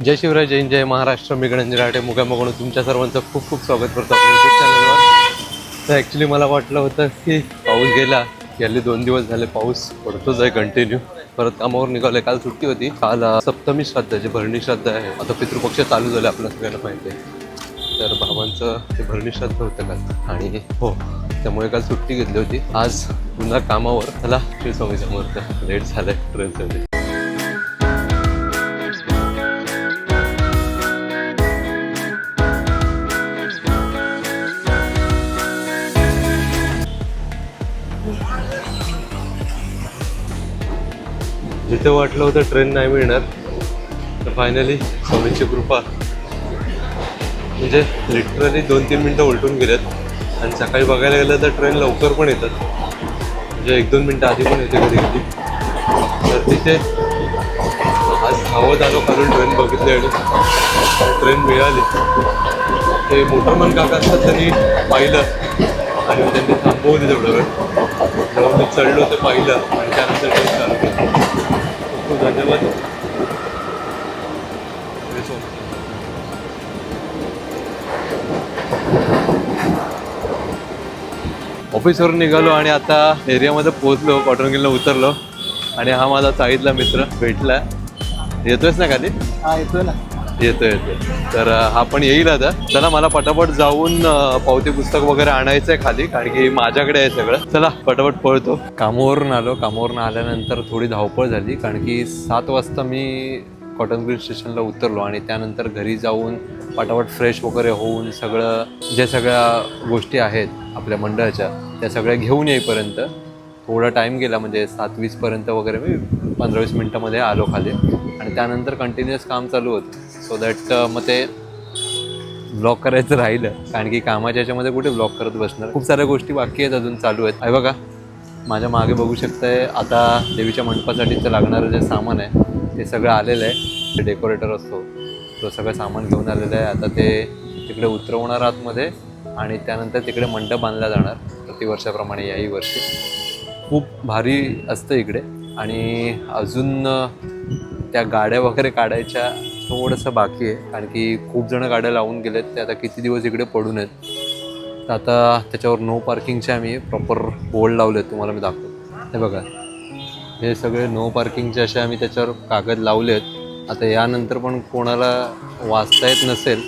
जय शिवराय जैन जय महाराष्ट्र. मी गणेश राठे. मुगामकडून तुमच्या सर्वांचं खूप खूप स्वागत करतो यूट्यूब चॅनलवर तर ॲक्च्युली मला वाटलं होतं की पाऊस गेला गेले दोन दिवस झाले पाऊस पडतोच आहे कंटिन्यू परत कामावर निघाले काल सुट्टी होती. काल सप्तमी श्राद्ध जे भरणी श्राद्ध आहे. आता पितृपक्ष चालू झाले आपल्या सगळ्यांना माहिती आहे. तर भावांचं ते भरणी श्राद्ध होतं काल. आणि हो त्यामुळे काल सुट्टी घेतली होती. आज पुन्हा कामावर चला श्री स्वामी समर्थ लेट झालंय ट्रेन जिथे वाटलं होतं ट्रेन नाही मिळणार तर फायनली स्वामींची कृपा. म्हणजे लिटरली दोन तीन मिनटं उलटून गेल्यात आणि सकाळी बघायला गेलं तर ट्रेन लवकर पण येतात. म्हणजे एक दोन मिनटं आधी पण येते कधी कधी तर तिथे आज धावत आलो खालून ट्रेन बघितली आणि ट्रेन मिळाली. ते मोटरमन काका असतात त्यांनी पाहिलं. आणि त्यांनी थांबवली तेवढं वेळ. जेव्हा मी चढलो ते पाहिलं आणि त्यानंतर ट्रेन चालू केली. धन्यवाद ऑफिसवरून निघालो आणि आता एरियामध्ये पोहोचलो कॉटन गिलला उतरलो. आणि हा माझा चाळीतला मित्र भेटला येतोयस ना खाली हा येतोय ना. येतो येतोय. तर हा पण येईल आता. चला मला पटापट जाऊन पावती पुस्तक वगैरे आणायचं आहे खाली कारण की माझ्याकडे आहे सगळं. चला पटापट पळतो. कामावरून आलो. कामावरून आल्यानंतर थोडी धावपळ झाली कारण की सात वाजता मी कॉटन ब्रिज स्टेशनला उतरलो आणि त्यानंतर घरी जाऊन पटापट फ्रेश वगैरे होऊन सगळं जे सगळ्या गोष्टी आहेत आपल्या मंडळाच्या त्या सगळ्या घेऊन येईपर्यंत. थोडा टाईम गेला म्हणजे सात वीसपर्यंत वगैरे मी पंधरा वीस मिनटामध्ये आलो खाली. आणि त्यानंतर कंटिन्युअस काम चालू होतं. सो दॅट uh, मग ते ब्लॉक करायचं राहिलं. कारण की कामाच्या याच्यामध्ये कुठे ब्लॉक करत बसणार? खूप साऱ्या गोष्टी बाकी आहेत अजून चालू आहेत. आहे बघा माझ्या मागे बघू शकताय आता देवीच्या मंडपासाठीचं लागणारं जे सामान आहे ते सगळं आलेलं आहे. डेकोरेटर असतो तो सगळं सामान घेऊन आलेलं आहे. आता ते तिकडे उतरवणार आतमध्ये आणि त्यानंतर तिकडे मंडप बांधला जाणार. प्रतिवर्षाप्रमाणे याही वर्षी. खूप भारी असतं इकडे. आणि अजून त्या गाड्या वगैरे काढायच्या थोडंसं बाकी आहे कारण की खूप जणं गाड्या लावून गेलेत ते आता किती दिवस इकडे पडून आहेत. तर आता त्याच्यावर नो पार्किंगचे आम्ही प्रॉपर बोर्ड लावले आहेत तुम्हाला मी दाखवतो. हे बघा. हे सगळे नो पार्किंगचे असे आम्ही त्याच्यावर कागद लावले आहेत आता यानंतर पण कोणाला वाचता येत नसेल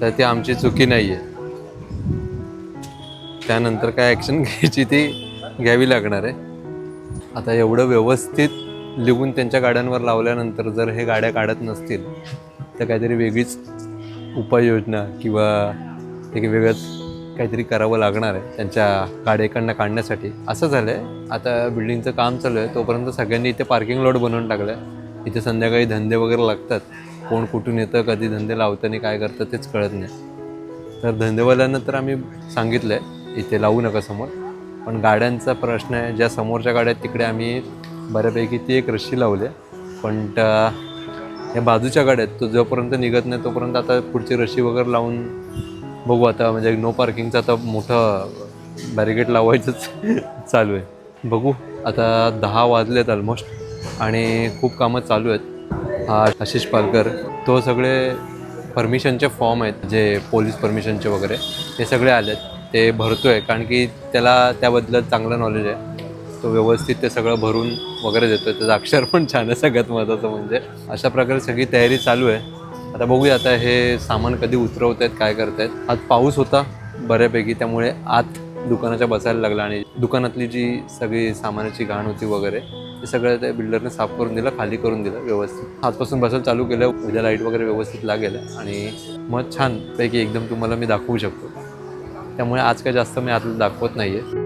तर ती आमची चुकी नाही आहे त्यानंतर काय ॲक्शन घ्यायची ती घ्यावी लागणार आहे. आता एवढं व्यवस्थित लिहून त्यांच्या गाड्यांवर लावल्यानंतर जर हे गाड्या काढत नसतील तर काहीतरी वेगळीच उपाययोजना किंवा एक वेगळंच काहीतरी करावं लागणार आहे त्यांच्या गाड्याकडनं काढण्यासाठी. असं झालं आहे आता बिल्डिंगचं काम चालू आहे. तोपर्यंत सगळ्यांनी इथे पार्किंग लॉट बनवून टाकलं आहे इथे संध्याकाळी धंदे वगैरे लागतात. कोण कुठून येतं कधी धंदे लावताना काय करतं तेच कळत नाही. तर धंदेवाल्यांना तर आम्ही सांगितलं आहे इथे लावू नका समोर. पण गाड्यांचा प्रश्न आहे ज्या समोरच्या गाड्या तिकडे आम्ही बऱ्यापैकी ती एक रशी लावली आहे. पण त्या या बाजूच्या गाड्या आहेत तो जोपर्यंत निघत नाही तोपर्यंत आता पुढची रशी वगैरे लावून बघू आता. म्हणजे नो पार्किंगचं आता मोठं बॅरिगेट लावायचंच चालू आहे. बघू आता दहा वाजलेत ऑलमोस्ट आणि खूप कामं चालू आहेत. हा आशिष पालकर तो सगळे परमिशनचे फॉर्म आहेत जे पोलीस परमिशनचे वगैरे ते सगळे आलेत. ते भरतो आहे कारण की त्याला त्याबद्दल चांगलं नॉलेज आहे. तो व्यवस्थित ते सगळं भरून वगैरे देतो त्याचं अक्षर पण छान आहे सगळ्यात महत्त्वाचं म्हणजे. अशा प्रकारे सगळी तयारी चालू आहे. आता बघूया आता हे सामान कधी उतरवत आहेत काय करतायत आज पाऊस होता बऱ्यापैकी त्यामुळे आत दुकानाच्या बसायला लागला आणि दुकानातली जी सगळी सामानाची घाण होती वगैरे ते सगळं त्या बिल्डरने साफ करून दिलं खाली करून दिलं व्यवस्थित. आजपासून बसायला चालू केलं उद्या लाइट वगैरे व्यवस्थित लागेल आणि मग छान पैकी एकदम तुम्हाला मी दाखवू शकतो. त्यामुळे आज काय जास्त मी आतलं दाखवत नाही आहे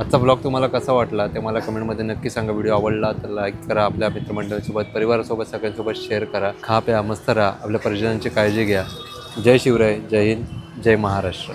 आजचा ब्लॉग तुम्हाला कसा वाटला ते मला कमेंटमध्ये नक्की सांगा. व्हिडिओ आवडला तर लाईक करा. आपल्या मित्रमंडळीसोबत परिवारासोबत सगळ्यांसोबत शेअर करा. खा प्या मस्त राहा. आपल्या परिजनांची काळजी घ्या. जय शिवराय. जय हिंद. जय महाराष्ट्र.